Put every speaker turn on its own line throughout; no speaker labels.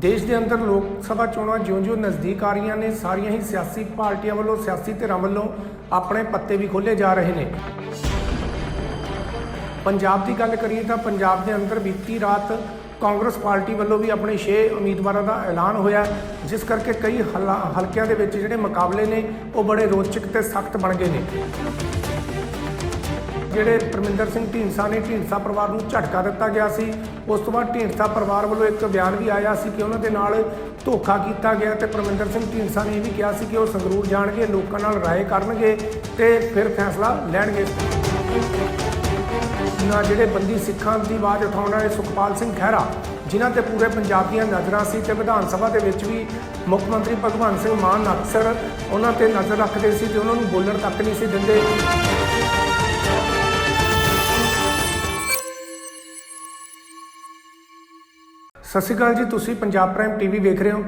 ਦੇਸ਼ ਦੇ ਅੰਦਰ ਲੋਕ ਸਭਾ ਚੋਣਾਂ ਜਿਉਂ-ਜਿਉਂ ਨਜ਼ਦੀਕ ਆ ਰਹੀਆਂ ਨੇ, ਸਾਰੀਆਂ ਹੀ ਸਿਆਸੀ ਪਾਰਟੀਆਂ ਵੱਲੋਂ, ਸਿਆਸੀ ਧਿਰਾਂ ਵੱਲੋਂ ਆਪਣੇ ਪੱਤੇ ਵੀ ਖੋਲੇ ਜਾ ਰਹੇ ਨੇ। ਪੰਜਾਬ ਦੀ ਗੱਲ ਕਰੀਏ ਤਾਂ ਪੰਜਾਬ ਦੇ ਅੰਦਰ ਬੀਤੀ ਰਾਤ ਕਾਂਗਰਸ ਪਾਰਟੀ ਵੱਲੋਂ ਵੀ ਆਪਣੇ 6 ਉਮੀਦਵਾਰਾਂ ਦਾ ਐਲਾਨ ਹੋਇਆ, ਜਿਸ ਕਰਕੇ ਕਈ ਹਲਾ- ਹਲਕਿਆਂ ਦੇ ਵਿੱਚ ਜਿਹੜੇ ਮੁਕਾਬਲੇ ਨੇ, ਉਹ ਬੜੇ ਰੋਚਕ ਤੇ ਸਖਤ ਬਣ ਗਏ ਨੇ। ਜਿਹੜੇ ਪਰਮਿੰਦਰ ਸਿੰਘ ਢੀਂਡਸਾ ਨੇ ਢੀਂਡਸਾ ਪਰਿਵਾਰ ਨੂੰ ਝਟਕਾ ਦਿੱਤਾ ਗਿਆ ਸੀ, ਉਸ ਤੋਂ ਬਾਅਦ ਢੀਂਡਸਾ ਪਰਿਵਾਰ ਵੱਲੋਂ ਇੱਕ ਬਿਆਨ ਵੀ ਆਇਆ ਸੀ ਕਿ ਉਹਨਾਂ ਦੇ ਨਾਲ ਧੋਖਾ ਕੀਤਾ ਗਿਆ ਤੇ ਪਰਮਿੰਦਰ ਸਿੰਘ ਢੀਂਡਸਾ ਨੇ ਇਹ ਵੀ ਕਿਹਾ ਸੀ ਕਿ ਉਹ ਸੰਗਰੂਰ ਜਾਣਗੇ, ਲੋਕਾਂ ਨਾਲ ਰਾਏ ਕਰਨਗੇ ਤੇ ਫਿਰ ਫੈਸਲਾ ਲੈਣਗੇ। ਨਾ ਜਿਹੜੇ ਬੰਦੀ ਸਿੱਖਾਂ ਦੀ ਆਵਾਜ਼ ਉਠਾਉਣ ਵਾਲੇ ਸੁਖਪਾਲ ਸਿੰਘ ਖਹਿਰਾ, ਜਿਨ੍ਹਾਂ ਤੇ ਪੂਰੇ ਪੰਜਾਬ ਦੀਆਂ ਨਜ਼ਰਾਂ ਸੀ ਤੇ ਵਿਧਾਨ ਸਭਾ ਦੇ ਵਿੱਚ ਵੀ ਮੁੱਖ ਮੰਤਰੀ ਭਗਵੰਤ ਸਿੰਘ ਮਾਨ ਅਕਸਰ ਉਹਨਾਂ ਤੇ ਨਜ਼ਰ ਰੱਖਦੇ ਸੀ ਤੇ ਉਹਨਾਂ ਨੂੰ ਬੋਲਣ ਤੱਕ ਨਹੀਂ ਸੀ ਦਿੰਦੇ। ਸਤਿ ਸ਼੍ਰੀ ਅਕਾਲ ਜੀ, ਤੁਸੀਂ ਪੰਜਾਬ ਪ੍ਰਾਈਮ ਟੀਵੀ ਵੇਖ ਰਹੇ ਹੋ।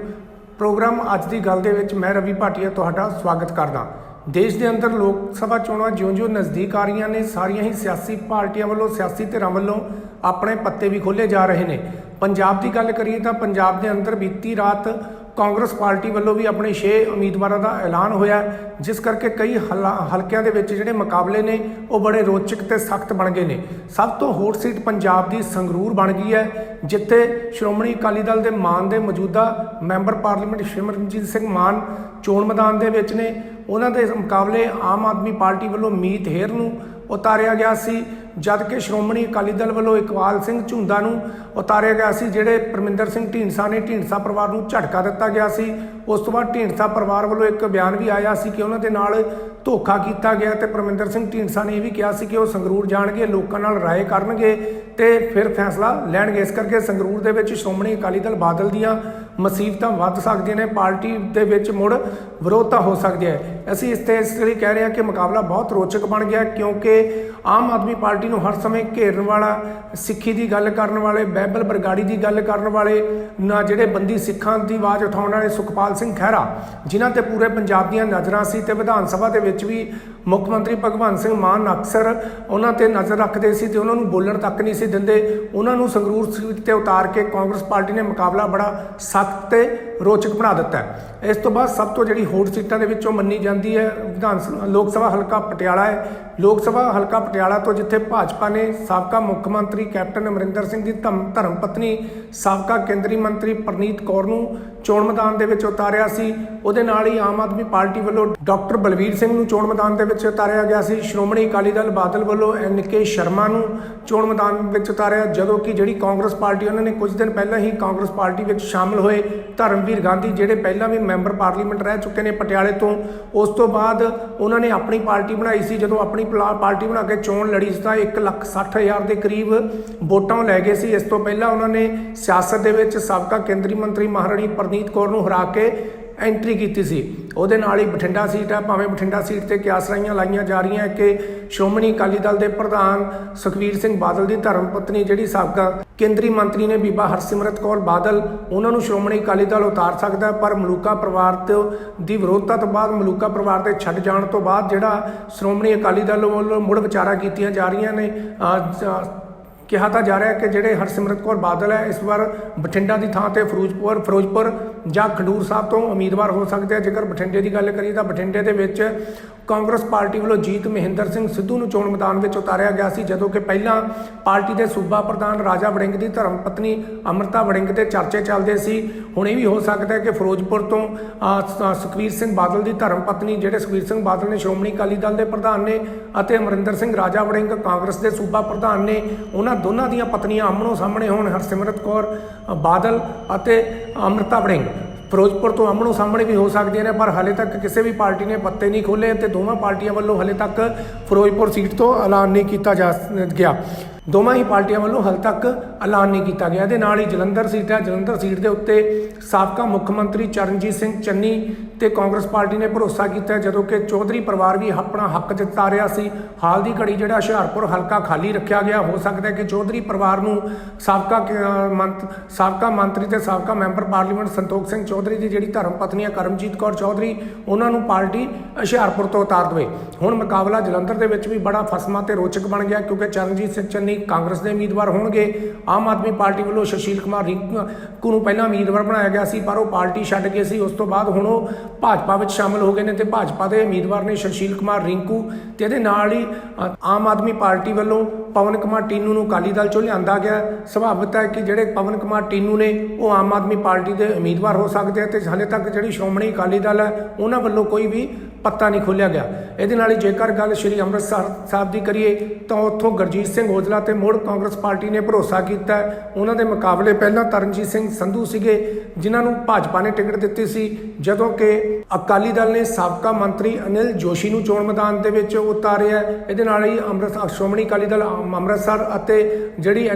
ਪ੍ਰੋਗਰਾਮ ਅੱਜ ਦੀ ਗੱਲ ਦੇ ਵਿੱਚ ਮੈਂ ਰਵੀ ਭਾਟੀਆ ਤੁਹਾਡਾ ਸਵਾਗਤ ਕਰਦਾ। ਦੇਸ਼ ਦੇ ਅੰਦਰ ਲੋਕ ਸਭਾ ਚੋਣਾਂ ਜਿਉਂ-ਜਿਉਂ ਨਜ਼ਦੀਕ ਆ ਰਹੀਆਂ ਨੇ, ਸਾਰੀਆਂ ਹੀ ਸਿਆਸੀ ਪਾਰਟੀਆਂ ਵੱਲੋਂ, ਸਿਆਸੀ ਧਿਰਾਂ ਵੱਲੋਂ ਆਪਣੇ ਪੱਤੇ ਵੀ ਖੋਲੇ ਜਾ ਰਹੇ ਨੇ। ਪੰਜਾਬ ਦੀ ਗੱਲ ਕਰੀਏ ਤਾਂ ਪੰਜਾਬ ਦੇ ਅੰਦਰ ਬੀਤੀ ਰਾਤ ਕਾਂਗਰਸ ਪਾਰਟੀ ਵੱਲੋਂ ਵੀ ਆਪਣੇ 6 ਉਮੀਦਵਾਰਾਂ ਦਾ ਐਲਾਨ ਹੋਇਆ ਜਿਸ ਕਰਕੇ ਕਈ ਹਲਾ- ਹਲਕਿਆਂ ਦੇ ਵਿੱਚ ਜਿਹੜੇ ਮੁਕਾਬਲੇ ਨੇ, ਉਹ ਬੜੇ ਰੋਚਕ ਤੇ ਸਖਤ ਬਣ ਗਏ ਨੇ। ਸਭ ਤੋਂ ਹੌਟ ਸੀਟ ਪੰਜਾਬ ਦੀ ਸੰਗਰੂਰ ਬਣ ਗਈ ਹੈ, ਜਿੱਥੇ ਸ਼੍ਰੋਮਣੀ ਅਕਾਲੀ ਦਲ ਦੇ ਮਾਨ ਦੇ ਮੌਜੂਦਾ ਮੈਂਬਰ ਪਾਰਲੀਮੈਂਟ ਸਿਮਰਨਜੀਤ ਸਿੰਘ ਮਾਨ ਚੋਣ ਮੈਦਾਨ ਦੇ ਵਿੱਚ ਨੇ। ਉਹਨਾਂ ਦੇ ਮੁਕਾਬਲੇ ਆਮ ਆਦਮੀ ਪਾਰਟੀ ਵੱਲੋਂ ਮੀਤ ਹੇਰ ਨੂੰ ਉਤਾਰਿਆ ਗਿਆ ਸੀ। ਜਦ ਕਿ ਸ਼੍ਰੋਮਣੀ ਅਕਾਲੀ ਦਲ ਵੱਲੋਂ ਇਕਬਾਲ ਸਿੰਘ ਝੁੰਦਾ ਨੂੰ ਉਤਾਰਿਆ ਗਿਆ ਸੀ, ਜਿਹੜੇ ਪਰਮਿੰਦਰ ਸਿੰਘ ਢੀਂਡਸਾ ਨੇ ਢੀਂਡਸਾ ਪਰਿਵਾਰ ਨੂੰ ਝਟਕਾ ਦਿੱਤਾ ਗਿਆ ਸੀ। ਉਸ ਤੋਂ ਬਾਅਦ ਢੀਂਡਸਾ ਪਰਿਵਾਰ ਵੱਲੋਂ ਇੱਕ ਬਿਆਨ ਵੀ ਆਇਆ ਸੀ ਕਿ ਉਹਨਾਂ ਦੇ ਨਾਲ ਧੋਖਾ ਕੀਤਾ ਗਿਆ ਤੇ ਪਰਮਿੰਦਰ ਸਿੰਘ ਢੀਂਡਸਾ ਨੇ ਇਹ ਵੀ ਕਿਹਾ ਸੀ ਕਿ ਉਹ ਸੰਗਰੂਰ ਜਾਣਗੇ, ਲੋਕਾਂ ਨਾਲ ਰਾਏ ਕਰਨਗੇ ਤੇ ਫਿਰ ਫੈਸਲਾ ਲੈਣਗੇ। ਇਸ ਕਰਕੇ ਸੰਗਰੂਰ ਦੇ ਵਿੱਚ ਸ਼੍ਰੋਮਣੀ ਅਕਾਲੀ ਦਲ ਬਾਦਲ ਦੀਆਂ ਮੁਸੀਬਤਾਂ ਵੱਧ ਸਕਦੀਆਂ ਨੇ, ਪਾਰਟੀ ਦੇ ਵਿੱਚ ਮੁੜ ਵਿਰੋਧਤਾ ਹੋ ਸਕਦੀ ਹੈ। ਅਸੀਂ ਇਸ ਤੇ ਇਸ ਲਈ ਕਹਿ ਰਹੇ ਹਾਂ ਕਿ ਮੁਕਾਬਲਾ ਬਹੁਤ ਰੋਚਕ ਬਣ ਗਿਆ ਕਿਉਂਕਿ ਆਮ ਆਦਮੀ ਪਾਰਟੀ ਨੂੰ ਹਰ ਸਮੇਂ ਘੇਰਨ ਵਾਲਾ, ਸਿੱਖੀ ਦੀ ਗੱਲ ਕਰਨ ਵਾਲੇ ਬਾਈਬਲ ਬਰਗਾੜੀ ਦੀ ਗੱਲ ਕਰਨ ਵਾਲੇ, ਨਾ ਜਿਹੜੇ ਬੰਦੀ ਸਿੱਖਾਂ ਦੀ ਆਵਾਜ਼ ਉਠਾਉਣ ਵਾਲੇ ਸੁਖਪਾਲ ਸਿੰਘ ਖਹਿਰਾ, ਜਿਨ੍ਹਾਂ ਤੇ ਪੂਰੇ ਪੰਜਾਬ ਦੀਆਂ ਨਜ਼ਰਾਂ ਸੀ ਤੇ ਵਿਧਾਨ ਸਭਾ ਦੇ ਵਿੱਚ ਵੀ ਮੁੱਖ ਮੰਤਰੀ ਭਗਵੰਤ ਸਿੰਘ ਮਾਨ ਅਕਸਰ ਉਹਨਾਂ ਤੇ ਨਜ਼ਰ ਰੱਖਦੇ ਸੀ ਤੇ ਉਹਨਾਂ ਨੂੰ ਬੋਲਣ ਤੱਕ ਨਹੀਂ ਸੀ ਦਿੰਦੇ। ਉਹਨਾਂ ਨੂੰ ਸੰਗਰੂਰ ਸੀਟ ਤੇ ਉਤਾਰ ਕੇ ਕਾਂਗਰਸ ਪਾਰਟੀ ਨੇ ਮੁਕਾਬਲਾ ਬੜਾ ਸਖਤ ਤੇ ਰੋਚਕ ਬਣਾ ਦਿੱਤਾ ਹੈ। ਇਸ ਤੋਂ ਬਾਅਦ ਸਭ ਤੋਂ ਜਿਹੜੀ ਹੋਟ ਸੀਟਾਂ ਦੇ ਵਿੱਚੋਂ ਮੰਨੀ ਜਾਂਦੀ ਹੈ ਵਿਧਾਨ ਸ- ਲੋਕ ਸਭਾ ਹਲਕਾ ਪਟਿਆਲਾ ਹੈ। ਲੋਕ ਸਭਾ ਹਲਕਾ ਪਟਿਆਲਾ ਤੋਂ ਜਿੱਥੇ ਭਾਜਪਾ ਨੇ ਸਾਬਕਾ ਮੁੱਖ ਮੰਤਰੀ ਕੈਪਟਨ ਅਮਰਿੰਦਰ ਸਿੰਘ ਦੀ ਧਰਮ ਧਰਮ ਪਤਨੀ, ਸਾਬਕਾ ਕੇਂਦਰੀ ਮੰਤਰੀ ਪ੍ਰਨੀਤ ਕੌਰ ਨੂੰ ਚੋਣ ਮੈਦਾਨ ਦੇ ਵਿੱਚ ਉਤਾਰਿਆ ਸੀ। ਉਹਦੇ ਨਾਲ ਹੀ ਆਮ ਆਦਮੀ ਪਾਰਟੀ ਵੱਲੋਂ ਡਾਕਟਰ ਬਲਵੀਰ ਸਿੰਘ ਨੂੰ ਚੋਣ ਮੈਦਾਨ ਦੇ ਵਿੱਚ ਉਤਾਰਿਆ ਗਿਆ ਸੀ। ਸ਼੍ਰੋਮਣੀ ਅਕਾਲੀ ਦਲ ਬਾਦਲ ਵੱਲੋਂ ਐਨ ਕੇ ਸ਼ਰਮਾ ਨੂੰ ਚੋਣ ਮੈਦਾਨ ਵਿੱਚ ਉਤਾਰਿਆ, ਜਦੋਂ ਕਿ ਜਿਹੜੀ ਕਾਂਗਰਸ ਪਾਰਟੀ, ਉਹਨਾਂ ਨੇ ਕੁਝ ਦਿਨ ਪਹਿਲਾਂ ਹੀ ਕਾਂਗਰਸ ਪਾਰਟੀ ਵਿੱਚ ਸ਼ਾਮਲ ਹੋਏ। ਧਰਮ ਧਰਮਵੀਰ ਗਾਂਧੀ, ਜਿਹੜੇ ਪਹਿਲਾਂ ਵੀ ਮੈਂਬਰ ਪਾਰਲੀਮੈਂਟ ਰਹਿ ਚੁੱਕੇ ਨੇ ਪਟਿਆਲੇ ਤੋਂ, ਉਸ ਤੋਂ ਬਾਅਦ ਉਹਨਾਂ ਨੇ ਆਪਣੀ ਪਾਰਟੀ ਬਣਾਈ ਸੀ, ਜਦੋਂ ਆਪਣੀ ਪਲਾ- ਪਾਰਟੀ ਬਣਾ ਕੇ ਚੋਣ ਲੜੀ ਸੀ, ਤਾਂ 160000 ਦੇ ਕਰੀਬ ਵੋਟਾਂ ਲੈ ਗਏ ਸੀ। ਇਸ ਤੋਂ ਪਹਿਲਾਂ ਉਹਨਾਂ ਨੇ ਸਿਆਸਤ ਦੇ ਵਿੱਚ ਸਾਬਕਾ ਕੇਂਦਰੀ ਮੰਤਰੀ ਮਹਾਰਾਣੀ ਪ੍ਰਨੀਤ ਕੌਰ ਨੂੰ ਹਰਾ ਕੇ ਐਂਟਰੀ ਕੀਤੀ ਸੀ। ਉਹਦੇ ਨਾਲ ਹੀ ਬਠਿੰਡਾ ਸੀਟ ਹੈ ਭਾਵੇਂ ਬਠਿੰਡਾ ਸੀਟ ਤੇ ਕਿਆਸਰਾਈਆਂ ਲਾਈਆਂ ਜਾ ਰਹੀਆਂ ਕਿ ਸ਼੍ਰੋਮਣੀ ਅਕਾਲੀ ਦਲ ਦੇ ਪ੍ਰਧਾਨ ਸੁਖਵੀਰ ਸਿੰਘ ਬਾਦਲ ਦੀ ਧਰਮ ਪਤਨੀ ਜਿਹੜੀ ਸਾਬਕਾ ਕੇਂਦਰੀ ਮੰਤਰੀ ਨੇ ਬੀਬਾ ਹਰਸਿਮਰਤ ਕੌਰ ਬਾਦਲ, ਉਹਨਾਂ ਨੂੰ ਸ਼੍ਰੋਮਣੀ ਅਕਾਲੀ ਦਲ ਉਤਾਰ ਸਕਦਾ ਪਰ ਮਲੂਕਾ ਪਰਿਵਾਰ ਤੋਂ ਦੀ ਵਿਰੋਧਤਾ ਤੋਂ ਬਾਅਦ ਮਲੂਕਾ ਪਰਿਵਾਰ ਦੇ ਛੱਡ ਜਾਣ ਤੋਂ ਬਾਅਦ ਜਿਹੜਾ ਸ਼੍ਰੋਮਣੀ ਅਕਾਲੀ ਦਲ ਵੱਲੋਂ ਮੁੜ ਵਿਚਾਰਾ ਕੀਤੀਆਂ ਜਾ ਰਹੀਆਂ ਨੇ ਕਿਹਾ ਤਾਂ ਜਾ ਰਿਹਾ ਕਿ ਜਿਹੜੇ ਹਰਸਿਮਰਤ ਕੌਰ ਬਾਦਲ ਹੈ ਇਸ ਵਾਰ ਬਠਿੰਡਾ ਦੀ ਥਾਂ ਤੇ ਫਿਰੋਜ਼ਪੁਰ ਫਿਰੋਜ਼ਪੁਰ ਜਾਂ ਖਡੂਰ ਸਾਹਿਬ ਤੋਂ ਉਮੀਦਵਾਰ ਹੋ ਸਕਦੇ ਆ। ਜੇਕਰ ਬਠਿੰਡੇ ਦੀ ਗੱਲ ਕਰੀਏ ਤਾਂ ਬਠਿੰਡੇ ਦੇ ਵਿੱਚ ਕਾਂਗਰਸ ਪਾਰਟੀ ਵੱਲੋਂ ਜੀਤ ਮਹਿੰਦਰ ਸਿੰਘ ਸਿੱਧੂ ਨੂੰ ਚੋਣ ਮੈਦਾਨ ਵਿੱਚ ਉਤਾਰਿਆ ਗਿਆ ਸੀ ਜਦੋਂ ਕਿ ਪਹਿਲਾਂ ਪਾਰਟੀ ਦੇ ਸੂਬਾ ਪ੍ਰਧਾਨ ਰਾਜਾ ਵੜਿੰਗ ਦੀ ਧਰਮ ਪਤਨੀ ਅਮਰਤਾ ਵੜਿੰਗ 'ਤੇ ਚਰਚੇ ਚੱਲਦੇ ਸੀ। ਹੁਣ ਇਹ ਵੀ ਹੋ ਸਕਦਾ ਹੈ ਕਿ ਫਿਰੋਜ਼ਪੁਰ ਤੋਂ ਅਹ, ਸੁਖਬੀਰ ਸਿੰਘ ਬਾਦਲ ਦੀ ਧਰਮ ਪਤਨੀ ਜਿਹੜੇ ਸੁਖਬੀਰ ਸਿੰਘ ਬਾਦਲ ਨੇ ਸ਼੍ਰੋਮਣੀ ਅਕਾਲੀ ਦਲ ਦੇ ਪ੍ਰਧਾਨ ਨੇ ਅਤੇ ਅਮਰਿੰਦਰ ਸਿੰਘ ਰਾਜਾ ਵੜਿੰਗ ਕਾਂਗਰਸ ਦੇ ਸੂਬਾ ਪ੍ਰਧਾਨ ਨੇ ਉਹਨਾਂ ਦੋਨਾਂ ਦੀਆਂ ਪਤਨੀਆਂ ਆਮਣੋ ਸਾਹਮਣੇ ਹੋਣ, ਹਰਸਿਮਰਤ ਕੌਰ ਬਾਦਲ ਅਤੇ ਅਮਰਤਾ ਵੜਿੰਗ। ਫਿਰੋਜ਼ਪੁਰ ਤੋਂ ਆਮਣੋ ਸਾਹਮਣੇ ਵੀ ਹੋ ਸਕਦੀਆਂ ਨੇ, ਪਰ ਹਲੇ ਤੱਕ ਕਿਸੇ ਵੀ ਪਾਰਟੀ ਨੇ ਪੱਤੇ ਨਹੀਂ ਖੋਲੇ ਤੇ ਦੋਵਾਂ ਪਾਰਟੀਆਂ ਵੱਲੋਂ ਹਲੇ ਤੱਕ ਫਿਰੋਜ਼ਪੁਰ ਸੀਟ ਤੋਂ ਐਲਾਨ ਨਹੀਂ ਕੀਤਾ ਜਾ ਗਿਆ। ਦੋਵਾਂ ਹੀ ਪਾਰਟੀਆਂ ਵੱਲੋਂ ਹਲ ਤੱਕ ਐਲਾਨ ਨਹੀਂ ਕੀਤਾ ਗਿਆ। ਇਹਦੇ ਨਾਲ ਹੀ ਜਲੰਧਰ ਸੀਟ ਹੈ। ਜਲੰਧਰ ਸੀਟ ਦੇ ਉੱਤੇ ਸਾਬਕਾ ਮੁੱਖ ਮੰਤਰੀ ਚਰਨਜੀਤ ਸਿੰਘ ਚੰਨੀ ਤੇ ਕਾਂਗਰਸ ਪਾਰਟੀ ਨੇ ਭਰੋਸਾ ਕੀਤਾ ਜਦੋਂ ਕਿ ਚੌਧਰੀ ਪਰਿਵਾਰ ਵੀ ਆਪਣਾ ਹੱਕ ਜਤਾ ਰਿਹਾ ਸੀ। ਹਾਲ ਦੀ ਘੜੀ ਜਿਹੜਾ ਹੁਸ਼ਿਆਰਪੁਰ ਹਲਕਾ ਖਾਲੀ ਰੱਖਿਆ ਗਿਆ, ਹੋ ਸਕਦਾ ਹੈ ਕਿ ਚੌਧਰੀ ਪਰਿਵਾਰ ਨੂੰ ਸਾਬਕਾ ਸਾਬਕਾ ਮੰਤਰੀ ਤੇ ਸਾਬਕਾ ਮੈਂਬਰ ਪਾਰਲੀਮੈਂਟ ਸੰਤੋਖ ਸਿੰਘ ਚੌਧਰੀ ਦੀ ਜਿਹੜੀ ਧਰਮ ਪਤਨੀ ਹੈ ਕਰਮਜੀਤ ਕੌਰ ਚੌਧਰੀ, ਉਹਨਾਂ ਨੂੰ ਪਾਰਟੀ ਹੁਸ਼ਿਆਰਪੁਰ ਤੋਂ ਉਤਾਰ ਦੇਵੇ। ਹੁਣ ਮੁਕਾਬਲਾ ਜਲੰਧਰ ਦੇ ਵਿੱਚ ਵੀ ਬੜਾ ਫਸਮਾ ਤੇ ਰੋਚਕ ਬਣ ਗਿਆ ਕਿਉਂਕਿ ਚਰਨਜੀਤ ਸਿੰਘ ਚੰਨੀ ਕਾਂਗਰਸ ਦੇ ਉਮੀਦਵਾਰ ਹੋਣਗੇ। ਆਮ ਆਦਮੀ ਪਾਰਟੀ ਵੱਲੋਂ ਸੁਸ਼ੀਲ ਕੁਮਾਰ ਰਿੰਕੂ ਨੂੰ ਪਹਿਲਾਂ ਉਮੀਦਵਾਰ ਬਣਾਇਆ ਗਿਆ ਸੀ, ਪਰ ਉਹ ਪਾਰਟੀ ਛੱਡ ਗਏ ਸੀ। ਉਸ ਤੋਂ ਬਾਅਦ ਹੁਣ ਉਹ ਭਾਜਪਾ ਵਿੱਚ ਸ਼ਾਮਲ ਹੋ ਗਏ ਨੇ ਤੇ ਭਾਜਪਾ ਦੇ ਉਮੀਦਵਾਰ ਨੇ ਸੁਸ਼ੀਲ ਕੁਮਾਰ ਰਿੰਕੂ ਤੇ ਇਹਦੇ ਨਾਲ ਹੀ ਆਮ ਆਦਮੀ ਪਾਰਟੀ ਵੱਲੋਂ ਪਵਨ ਕੁਮਾਰ ਟੀਨੂ ਨੂੰ ਅਕਾਲੀ ਦਲ ਚੋਂ ਲਿਆਂਦਾ ਗਿਆ। ਸੁਭਾਵਿਤ ਹੈ ਕਿ ਜਿਹੜੇ ਪਵਨ ਕੁਮਾਰ ਟੀਨੂ ਨੇ, ਉਹ ਆਮ ਆਦਮੀ ਪਾਰਟੀ ਦੇ ਉਮੀਦਵਾਰ ਹੋ ਸਕਦੇ ਆ ਤੇ ਹਾਲੇ ਤੱਕ ਜਿਹੜੀ ਸ਼੍ਰੋਮਣੀ ਅਕਾਲੀ ਦਲ ਹੈ, ਉਹਨਾਂ ਵੱਲੋਂ ਕੋਈ ਵੀ ਪੱਤਾ ਨਹੀਂ ਖੋਲਿਆ ਗਿਆ। ਇਹਦੇ ਨਾਲ ਹੀ ਜੇਕਰ ਗੱਲ ਸ਼੍ਰੀ ਅੰਮ੍ਰਿਤਸਰ ਸਾਹਿਬ ਦੀ ਕਰੀਏ, ਤਾਂ ਉੱਥੋਂ ਗੁਰਜੀਤ ਸਿੰਘ ਔਜਲਾ ਤੇ ਮੁੜ ਕਾਂਗਰਸ ਪਾਰਟੀ ਨੇ ਭਰੋਸਾ ਕੀਤਾ ਉਹਨਾਂ ਦੇ ਮੁਕਾਬਲੇ ਪਹਿਲਾਂ ਤਰਨਜੀਤ ਸਿੰਘ ਸੰਧੂ ਸੀਗੇ, ਜਿਨ੍ਹਾਂ ਨੂੰ ਭਾਜਪਾ ਨੇ ਟਿਕਟ ਦਿੱਤੀ ਸੀ, ਜਦੋਂ ਕਿ ਅਕਾਲੀ ਦਲ ਨੇ ਸਾਬਕਾ ਮੰਤਰੀ ਅਨਿਲ ਜੋਸ਼ੀ ਨੂੰ ਚੋਣ ਮੈਦਾਨ ਦੇ ਵਿੱਚ ਉਤਾਰਿਆ ਇਹਦੇ ਨਾਲ ਹੀ ਅੰਮ੍ਰਿਤਸਰ ਸ਼੍ਰੋਮਣੀ ਅਕਾਲੀ ਦਲ ਅੰਮ੍ਰਿਤਸਰ ਅਤੇ ਜਿਹੜੀ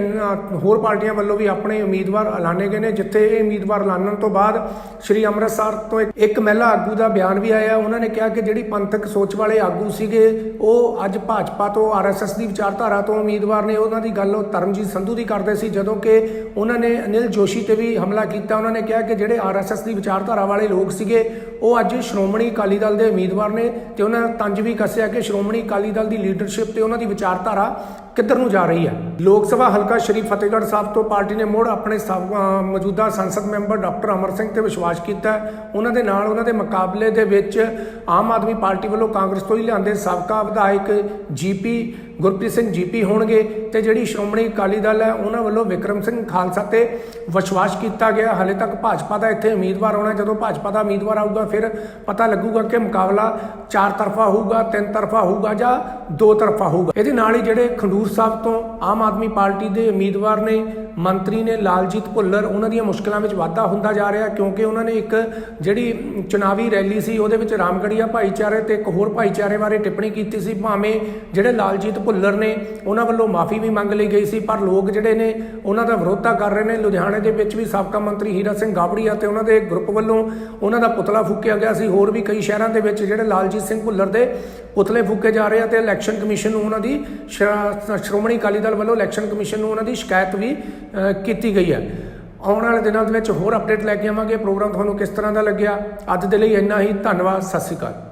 ਹੋਰ ਪਾਰਟੀਆਂ ਵੱਲੋਂ ਵੀ ਆਪਣੇ ਉਮੀਦਵਾਰ ਐਲਾਨੇ ਗਏ ਨੇ, ਜਿੱਥੇ ਇਹ ਉਮੀਦਵਾਰ ਐਲਾਨਣ ਤੋਂ ਬਾਅਦ ਸ਼੍ਰੀ ਅੰਮ੍ਰਿਤਸਰ ਤੋਂ ਇੱਕ- ਇੱਕ ਮਹਿਲਾ ਆਗੂ ਦਾ ਬਿਆਨ ਵੀ ਆਇਆ। ਉਹਨਾਂ ਨੇ ਕਿਹਾ ਕਿ ਜਿਹੜੀ ਪੰਥਕ ਸੋਚ ਵਾਲੇ ਆਗੂ ਸੀਗੇ, ਉਹ ਅੱਜ ਭਾਜਪਾ ਤੋਂ ਆਰਐਸਐਸ ਦੀ ਵਿਚਾਰਧਾਰਾ ਤੋਂ ਉਮੀਦਵਾਰ ਨੇ। ਉਹਨਾਂ ਦੀ ਗੱਲ ਉਹ ਤਰਨਜੀਤ ਸੰਧੂ ਦੀ ਕਰਦੇ ਸੀ, ਜਦੋਂ ਕਿ ਉਹਨਾਂ ਨੇ ਅਨਿਲ ਜੋਸ਼ੀ ਤੇ ਵੀ ਹਮਲਾ ਕੀਤਾ। ਉਹਨਾਂ ਨੇ ਕਿਹਾ ਕਿ ਜਿਹੜੇ ਆਰਐਸਐਸ ਦੀ ਵਿਚਾਰਧਾਰਾ ਵਾਲੇ ਲੋਕ ਸੀਗੇ ਉਹ ਅੱਜ ਸ਼੍ਰੋਮਣੀ ਅਕਾਲੀ ਦਲ ਦੇ ਉਮੀਦਵਾਰ ਨੇ ਤੇ ਉਹਨਾਂ ਤੰਜ ਵੀ ਕੱਸਿਆ ਕਿ ਸ਼੍ਰੋਮਣੀ ਅਕਾਲੀ ਦਲ ਦੀ ਲੀਡਰਸ਼ਿਪ ਤੇ ਉਹਨਾਂ ਦੀ ਵਿਚਾਰਧਾਰਾ ਕਿੱਧਰ ਨੂੰ ਜਾ ਰਹੀ ਹੈ? ਲੋਕ ਸਭਾ ਹਲਕਾ ਸ਼੍ਰੀ ਫਤਿਹਗੜ੍ਹ ਸਾਹਿਬ ਤੋਂ ਪਾਰਟੀ ਨੇ ਮੁੜ ਆਪਣੇ ਸਾਬ- ਮੌਜੂਦਾ ਸੰਸਦ ਮੈਂਬਰ ਡਾਕਟਰ ਅਮਰ ਸਿੰਘ ਤੇ ਵਿਸ਼ਵਾਸ ਕੀਤਾ ਉਹਨਾਂ ਦੇ ਨਾਲ ਉਹਨਾਂ ਦੇ ਮੁਕਾਬਲੇ ਦੇ ਵਿੱਚ ਆਮ ਆਦਮੀ ਪਾਰਟੀ ਵੱਲੋਂ ਕਾਂਗਰਸ ਤੋਂ ਹੀ ਲਿਆਂਦੇ ਸਾਬਕਾ ਵਿਧਾਇਕ ਜੀਪੀ, ਗੁਰਪ੍ਰੀਤ ਸਿੰਘ ਜੀਪੀ ਹੋਣਗੇ ਤੇ ਜਿਹੜੀ ਸ਼੍ਰੋਮਣੀ ਅਕਾਲੀ ਦਲ ਹੈ, ਉਹਨਾਂ ਵੱਲੋਂ ਵਿਕਰਮ ਸਿੰਘ ਖਾਲਸਾ ਤੇ ਵਿਸ਼ਵਾਸ ਕੀਤਾ ਗਿਆ। ਹਲੇ ਤੱਕ ਭਾਜਪਾ ਦਾ ਇੱਥੇ ਉਮੀਦਵਾਰ ਆਉਣਾ ਜਦੋਂ ਭਾਜਪਾ ਦਾ ਉਮੀਦਵਾਰ ਆਊਗਾ, ਫਿਰ ਪਤਾ ਲੱਗੂਗਾ ਕਿ ਮੁਕਾਬਲਾ ਚਾਰ ਤਰਫਾ ਹੋਊਗਾ, ਤਿੰਨ ਤਰਫਾ ਹੋਊਗਾ ਜਾਂ ਦੋ ਤਰਫਾ ਹੋਊਗਾ। ਇਹਦੇ ਨਾਲ ਹੀ ਜਿਹੜੇ ਖੰਡੂਰ ਸਾਹਿਬ ਤੋਂ ਆਮ ਆਦਮੀ ਪਾਰਟੀ ਦੇ ਉਮੀਦਵਾਰ ਨੇ ਮੰਤਰੀ ਨੇ ਲਾਲਜੀਤ ਭੁੱਲਰ, ਉਹਨਾਂ ਦੀਆਂ ਮੁਸ਼ਕਲਾਂ ਵਿੱਚ ਵਾਧਾ ਹੁੰਦਾ ਜਾ ਰਿਹਾ ਕਿਉਂਕਿ ਉਹਨਾਂ ਨੇ ਇੱਕ ਜਿਹੜੀ ਚੁਣਾਵੀ ਰੈਲੀ ਸੀ, ਉਹਦੇ ਵਿੱਚ ਰਾਮਗੜੀਆ ਭਾਈਚਾਰੇ ਤੇ ਇੱਕ ਹੋਰ ਭਾਈਚਾਰੇ ਬਾਰੇ ਟਿੱਪਣੀ ਕੀਤੀ ਸੀ। ਭਾਵੇਂ ਜਿਹੜੇ ਲਾਲਜੀਤ ਭੁੱਲਰ ਨੇ, ਉਹਨਾਂ ਵੱਲੋਂ ਮਾਫੀ ਵੀ ਮੰਗ ਲਈ ਗਈ ਸੀ, ਪਰ ਲੋਕ ਜਿਹੜੇ ਨੇ, ਉਹਨਾਂ ਦਾ ਵਿਰੋਧਤਾ ਕਰ ਰਹੇ ਨੇ। ਲੁਧਿਆਣੇ ਦੇ ਵਿੱਚ ਵੀ ਸਾਬਕਾ ਮੰਤਰੀ ਹੀਰਾ ਸਿੰਘ ਗਾਬੜੀਆ ਤੇ ਉਹਨਾਂ ਦੇ ਗਰੁੱਪ ਵੱਲੋਂ ਉਹਨਾਂ ਦਾ ਪੁਤਲਾ ਫੂਕਿਆ ਗਿਆ ਸੀ। ਹੋਰ ਵੀ ਕਈ ਸ਼ਹਿਰਾਂ ਦੇ ਵਿੱਚ ਜਿਹੜੇ ਲਾਲਜੀਤ ਸਿੰਘ ਭੁੱਲਰ ਦੇ ਪੁਤਲੇ ਫੂਕੇ ਜਾ ਰਹੇ ਆ ਤੇ ਇਲੈਕਸ਼ਨ ਕਮਿਸ਼ਨ ਨੂੰ ਉਹਨਾਂ ਦੀ ਸ਼੍ਰ- ਸ਼੍ਰੋਮਣੀ ਅਕਾਲੀ ਦਲ ਵੱਲੋਂ ਇਲੈਕਸ਼ਨ ਕਮਿਸ਼ਨ ਨੂੰ ਉਹਨਾਂ ਦੀ ਸ਼ਿਕਾਇਤ ਵੀ ਕੀਤੀ ਗਈ ਹੈ। ਆਉਣ ਵਾਲੇ ਦਿਨਾਂ ਦੇ ਵਿੱਚ ਹੋਰ ਅਪਡੇਟ ਲੈ ਕੇ ਆਵਾਂਗੇ। ਪ੍ਰੋਗਰਾਮ ਤੁਹਾਨੂੰ ਕਿਸ ਤਰ੍ਹਾਂ ਦਾ ਲੱਗਿਆ? ਅੱਜ ਦੇ ਲਈ ਇੰਨਾ ਹੀ। ਧੰਨਵਾਦ। ਸਤਿ ਸ਼੍ਰੀ ਅਕਾਲ।